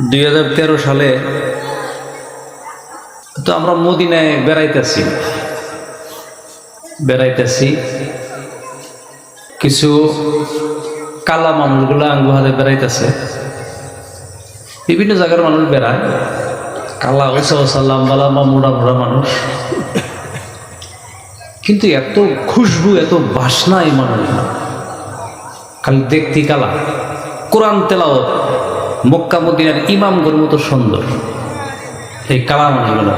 দুই হাজার তেরো সালে তো আমরা মদিনায় বেড়াইতেছি। বেড়াইতেছি। কিছু কালা মানুষগুলো আঙ্গুহারে বেড়াইতেছে। বিভিন্ন জায়গার মানুষ বেড়ায়। কালা ওসা ওসা লাম্বা লাম্বা মোড়া মোড়া মানুষ। কিন্তু এত খুশবু, এত বাসনা এই মানুষ খালি দেখতি কালা। কোরআন তেলাওয়াত। মক্কা মদিনার ইমামগর মতো সুন্দর। এই কালা মানুষগুলো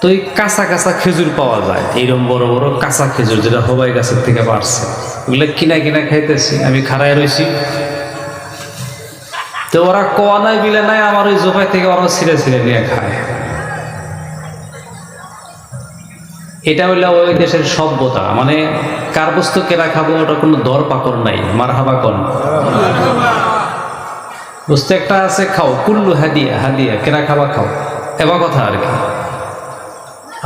তো এই কাঁচা কাঁচা খেজুর পাওয়া যায়। এইরকম বড় বড় কাঁচা খেজুর যেটা হবাই গাছের থেকে পারছে ওগুলো কিনা কিনা খাইতেছি, আমি খাড়ায় রয়েছি তো ওরা কোয়া নাই, বিলে নাই, আমার ওই জোপাই থেকে ওরা ছিঁড়ে ছিঁড়ে নিয়ে খায়। এটা হইলে ওই দেশের সভ্যতা। মানে কার বস্তু কেনা খাব, ওটা কোনো দর পাকড় নাই। মার হাবা কন। বস্তু একটা আছে, খাও। কুল্লু হাদিয়া হাদিয়া, কেনা খাবা খাও। এবার কথা আর কি।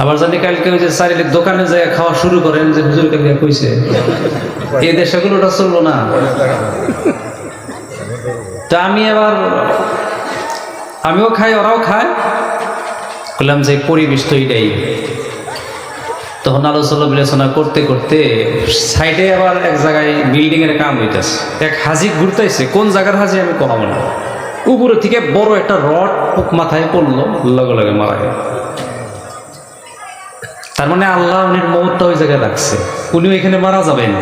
আবার জানি কালকে ওই যে চারিদিক দোকানে যায় খাওয়া শুরু করেন যে হুজুর কালকে কইছে, এই দেশগুলো ওটা চলবো না। তা আমি এবার, আমিও খাই, ওরাও খায়। বললাম যে পরিবেশ তো এটাই। তখন আলোচনা বিলোচনা করতে করতে সাইডে আবার এক জায়গায় বিল্ডিং এর কাম হইতেছে। এক হাজি ঘুরতেছে কোন জায়গার হাজি আমি কমাবো না। উপরে থেকে বড় একটা রড মাথায় পড়ল, লগে লগে মারা গেল। তার মানে আল্লাহ উনির মৌতটা ওই জায়গায় রাখছে। উনি এখানে মারা যাবেন।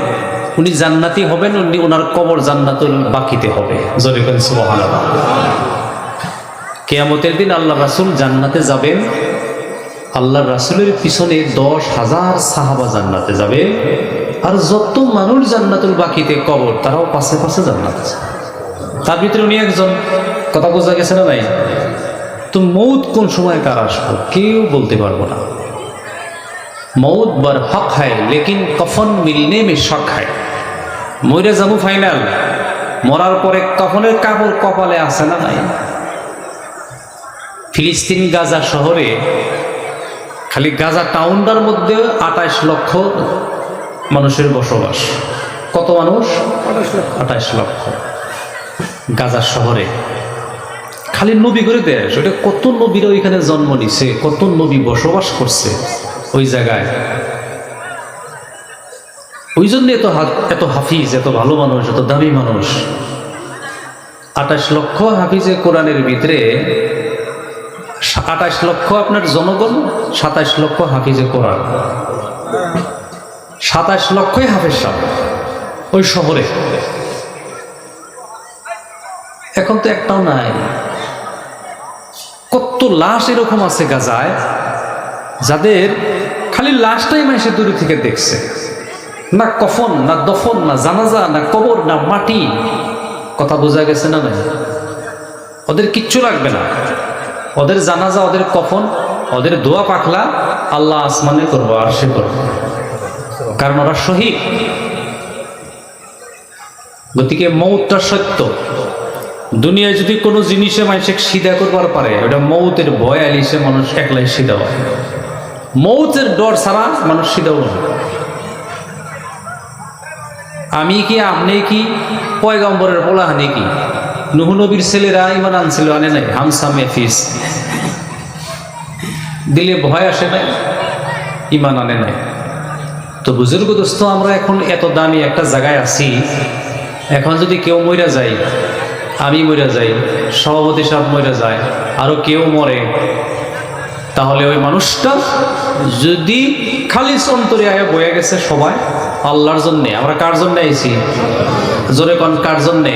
উনি জান্নাতি হবেন, উনি ওনার কবর জান্নাতুল বাকিতে হবে। জরিফেন সুবহানাল্লাহ। কেয়ামতের দিন আল্লাহ রাসূল জান্নাতে যাবেন। আল্লাহ রাসুলের পিছনে দশ হাজার সাহাবা জান্নাতে যাবে। আর যত মানুষ জান্নাতুল বাকিতে কবর, তারাও পাশে পাশে জান্নাতে তার ভিতরে উনি একজন, কথা বোঝা গেছে না নাই তো মৌত কোন সময় কার আসব? কেউ বলতে পারব না। মৌত বার হক হয়, লেকিন কফন মিলনে মে শখ হয়। মইরে যাব ফাইনাল। মরার পরে কফনের কাপড় কপালে আছে না নাই? ফিলিস্তিন, গাজা শহরে খালি গাজা টাউনটার মধ্যে আঠাইশ লক্ষ মানুষের বসবাস। কত মানুষ? আঠাইশ লক্ষ। গাজা শহরে। খালি নবী করে দেয়। ওটা কত নবীরা ওইখানে জন্ম নিছে কত নবী বসবাস করছে ওই জায়গায়। ওই জন্য এত এত হাফিজ এত ভালো মানুষ এত দামি মানুষ। আঠাশ লক্ষ হাফিজে কোরআনের ভিতরে আঠাশ লক্ষ আপনার জনগণ সাতাশ লক্ষ হাফিজে কোরআন। সাতাশ লক্ষই হাফিজ সাহ ওই শহরে। এখন তো একটাও নাই। কত লাশ এরকম আছে গাজায়, যাদের খালি লাশটাই মাসে দূরে থেকে দেখছে। না কফন, না দফন, না জানাজা, না কবর, না মাটি। কথা বোঝা গেছে না নাই? ওদের কিচ্ছু লাগবে না। ওদের জানাজা, ওদের কফন, ওদের দোয়া পাখলা আল্লাহ আসমানে করব আর সে করব। কারণ ওরা শহীদ। গতিকে মৌতটা সত্য। দুনিয়ায় যদি কোনো জিনিসে মানুষকে সিধা করবার পারে, ওটা মৌতের ভয় আলিসে মানুষ একলাই সিধা হয়। মৌতের ডর ছাড়া মানুষ সিধাও আমি কি, আপনি কি, পয়গম্বরের বলা পোলাহানি কি? নবীর ছেলেরা ইমান আনছিল, আনে নাই, হামসা মেফিস। দিলে ভয় আসে নাই ইমান আনে নাই। তো বুজুর্গ দোস্ত, আমরা এখন এত দামি একটা জায়গায় আছি, এখন যদি কেউ মইরা যায়, আমি মইরা যাই, সভাপতি সাহেব মইরা যায়, আরও কেউ মরে, তাহলে ওই মানুষটা যদি খালি অন্তরে আয় বয়ে গেছে সবাই, আল্লাহর জন্যে। আমরা কার জন্য আইছি? জোরে কন, কার জন্যে?